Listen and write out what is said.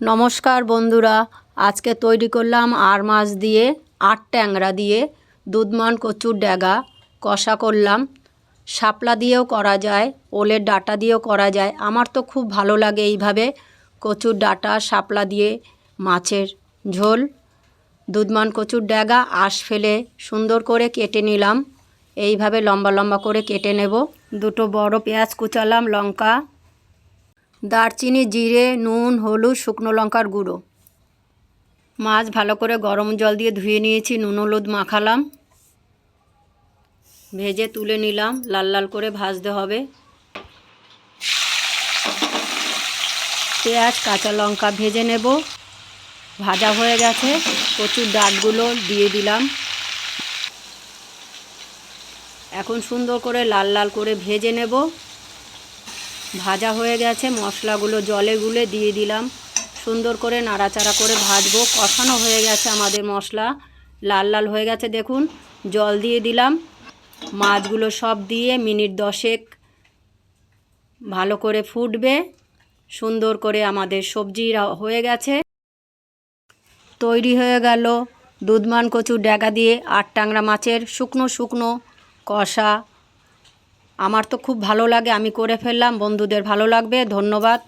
নমস্কার বন্ধুরা, আজকে তৈরি করলাম আর মাছ দিয়ে আট ট্যাংরা দিয়ে দুধমান কচুর ড্যাগা কষা করলাম। শাপলা দিয়েও করা যায়, ওলের ডাটা দিয়েও করা যায়। আমার তো খুব ভালো লাগে এইভাবে কচুর ডাটা, শাপলা দিয়ে মাছের ঝোল। দুধমান কচুর ড্যাগা আঁশ ফেলে সুন্দর করে কেটে নিলাম। এইভাবে লম্বা লম্বা করে কেটে নেব। দুটো বড় পেঁয়াজ কুচালাম, লঙ্কা দারচিনি, জিরে, নুন, হলুদ, শুকনো লঙ্কার গুঁড়ো। মাছ ভালো করে গরম জল দিয়ে ধুয়ে নিয়েছি, নুন, হলুদ মাখালাম। ভেজে তুলে নিলাম, লাল লাল করে ভাজতে হবে। পেঁয়াজ, কাঁচা লঙ্কা ভেজে নেব। ভাজা হয়ে গেছে প্রচুর ডাঁটগুলো দিয়ে দিলাম। এখন সুন্দর করে লাল লাল করে ভেজে নেব। ভাজা হয়ে গেছে, মশলাগুলো জলে গুলে দিয়ে দিলাম। সুন্দর করে নাড়াচাড়া করে ভাজবো। কষানো হয়ে গেছে আমাদের মশলা। লাল লাল হয়ে গেছে, দেখুন। জল দিয়ে দিলাম। মাছগুলো সব দিয়ে মিনিট দশেক ভালো করে ফুটবে। সুন্দর করে আমাদের সবজি হয়ে গেছে। তৈরি হয়ে গেল দুধমান কচুর ড্যাগা দিয়ে আট টাংরা মাছের শুকনো শুকনো কষা। আমার তো খুব ভালো লাগে আমি করে ফেললাম বন্ধুদের ভালো লাগবে ধন্যবাদ।